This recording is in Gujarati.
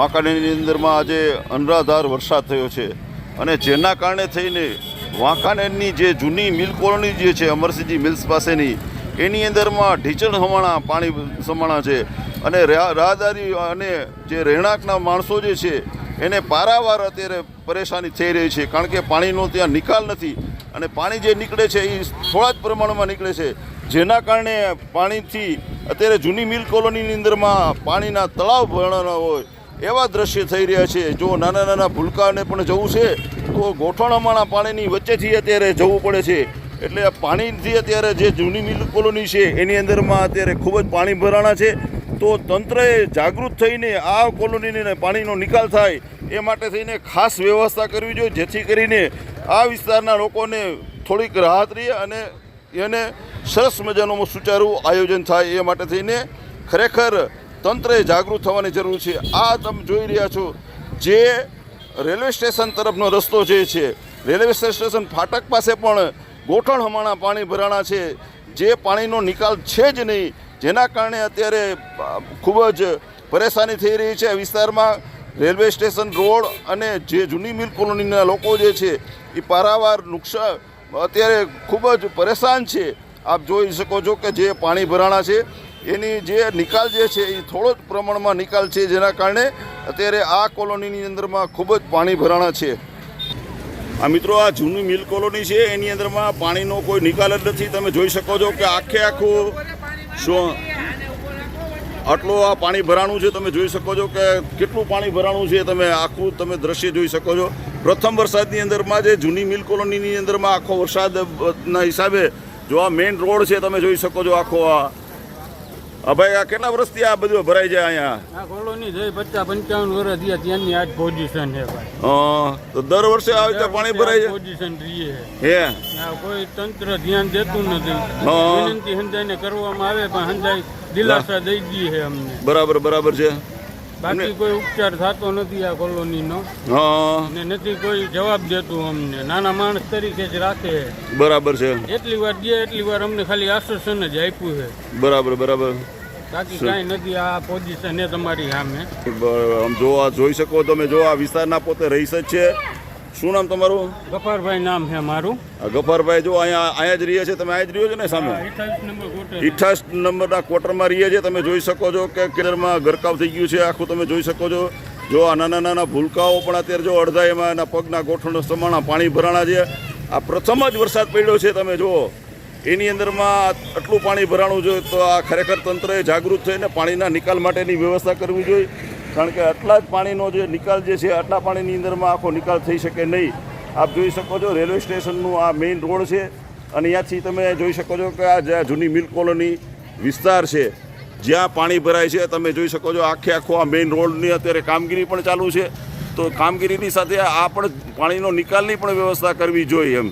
વાંકાનેરની અંદરમાં આજે અનરાધાર વરસાદ થયો છે અને જેના કારણે થઈને વાંકાનેરની જે જૂની મિલ કોલોની જે છે અમરસિંહજી મિલ્સ પાસેની, એની અંદરમાં ઢીચણ હવાણા, પાણી સમાણા છે અને રાહદારી અને જે રહેણાંકના માણસો જે છે, એને પારાવાર અત્યારે પરેશાની થઈ રહી છે કારણ કે પાણીનો ત્યાં નિકાલ નથી અને પાણી જે નીકળે છે એ થોડા જ પ્રમાણમાં નીકળે છે. જેના કારણે પાણીથી અત્યારે જૂની મિલ કોલોનીની અંદરમાં પાણીના તળાવ ભરણા હોય એવા દ્રશ્ય થઈ રહ્યા છે. જો નાના નાના ભૂલકાને પણ જવું છે, તો ગોઠણમાણા પાણીની વચ્ચેથી અત્યારે જવું પડે છે. એટલે પાણીથી અત્યારે જે જૂની મિલ કોલોની છે, એની અંદરમાં અત્યારે ખૂબ જ પાણી ભરાણા છે. તો તંત્રએ જાગૃત થઈને આ કોલોનીને પાણીનો નિકાલ થાય, એ માટે થઈને ખાસ વ્યવસ્થા કરવી જોઈએ, જેથી કરીને આ વિસ્તારના લોકોને થોડીક રાહત રહે અને એને સરસ મજાનું સુચારું આયોજન થાય, એ માટે થઈને ખરેખર તંત્રએ જાગૃત થવાની જરૂર છે. આ તમે જોઈ રહ્યા છો જે રેલવે સ્ટેશન તરફનો રસ્તો જે છે, રેલવે સ્ટેશન ફાટક પાસે પણ ગોઠણ હમણાં પાણી ભરાણા છે. જે પાણીનો નિકાલ છે જ નહીં. જેના કારણે અત્યારે ખૂબ જ પરેશાની થઈ રહી છે આ વિસ્તારમાં. રેલવે સ્ટેશન રોડ અને જે જૂની મિલ કોલોનીના લોકો જે છે, એ પારાવાર નુકસાન અત્યારે ખૂબ જ પરેશાન છે. આપ જોઈ શકો છો કે જે પાણી ભરાણા છે એની જે નિકાલ જે છે એ થોડો જ પ્રમાણમાં નિકાલ છે જેના કારણે અત્યારે આ કોલોનીની અંદરમાં ખૂબ જ પાણી ભરાણા છે. આ મિત્રો, આ જૂની મિલ કોલોની છે, એની અંદરમાં પાણીનો કોઈ નિકાલ જ નથી. તમે જોઈ શકો છો કે આખે આખું શું આટલું આ પાણી ભરાણું છે. તમે જોઈ શકો છો કે કેટલું પાણી ભરાણું છે. તમે આખું તમે દ્રશ્ય જોઈ શકો છો. પ્રથમ વરસાદની અંદરમાં જે જૂની મિલ કોલોનીની અંદરમાં આખો વરસાદના હિસાબે જો આ મેઇન રોડ છે, તમે જોઈ શકો છો આખો આ ભાઈ આ કેટલા વર્ષથી આ બધું ભરાય છે અહીંયા? આ કોલોની થઈ પચાસ પંચાવન વર્ષ થયા ત્યાંની આજ પોઝિશન છે ભાઈ. તો દર વર્ષે આવી રીતે પાણી ભરાય છે પોઝિશન રહીએ. હે? કોઈ તંત્ર ધ્યાન દેતું નથી. વિનંતી હંજાઈને કરવામાં આવે પણ હંજાઈ દિલાસા દઈ દી છે અમને. બરાબર બરાબર છે. બાકી કોઈ ઉપચાર થતો નથી આ કોલોનીનો. હા. ને નથી કોઈ જવાબ દેતું અમને. નાના માણસ તરીકે જ રાખે. બરાબર છે. એટલી વાર દે એટલી વાર અમને ખાલી આશ્વાસન જ આપ્યું છે. બરાબર બરાબર. બાકી કાંઈ નથી આ પોઝિશન એ તમારી સામે. આમ જો આ જોઈ શકો તમે જો આ વિસ્તારના પોતે રહીશ જ છે. શું નામ તમારું? ગફારભાઈ નામ છે મારું. ગફારભાઈ જો અહીંયા અહીંયા જ રહીએ છે તમે અહીંયા જ રહ્યો છો ને સામે? ઇઠાસ નંબરના ક્વાર્ટરમાં રહીએ છીએ તમે જોઈ શકો છો કે કેરળમાં ગરકાવ થઈ ગયું છે આખું તમે જોઈ શકો છો. જો આ નાના નાના ભૂલકાઓ પણ અત્યારે જો અડધા એમાં એના પગના ગોઠણ સમાણા પાણી ભરાણા છે. આ પ્રથમ જ વરસાદ પડ્યો છે તમે જુઓ. એની અંદરમાં આટલું પાણી ભરાણું જોઈએ તો આ ખરેખર તંત્રએ જાગૃત થઈને પાણીના નિકાલ માટેની વ્યવસ્થા કરવી જોઈએ. કારણ કે આટલા જ પાણીનો જે નિકાલ જે છે, આટલા પાણીની અંદરમાં આખો નિકાલ થઈ શકે નહીં. આપ જોઈ શકો છો રેલવે સ્ટેશનનું આ મેઇન રોડ છે અને અહીંયાથી તમે જોઈ શકો છો કે આ જ્યાં જૂની મિલ કોલોની વિસ્તાર છે, જ્યાં પાણી ભરાય છે, તમે જોઈ શકો છો આખે આખો આ મેઇન રોડની અત્યારે કામગીરી પણ ચાલુ છે. તો કામગીરીની સાથે આ પણ પાણીનો નિકાલની પણ વ્યવસ્થા કરવી જોઈએ એમ.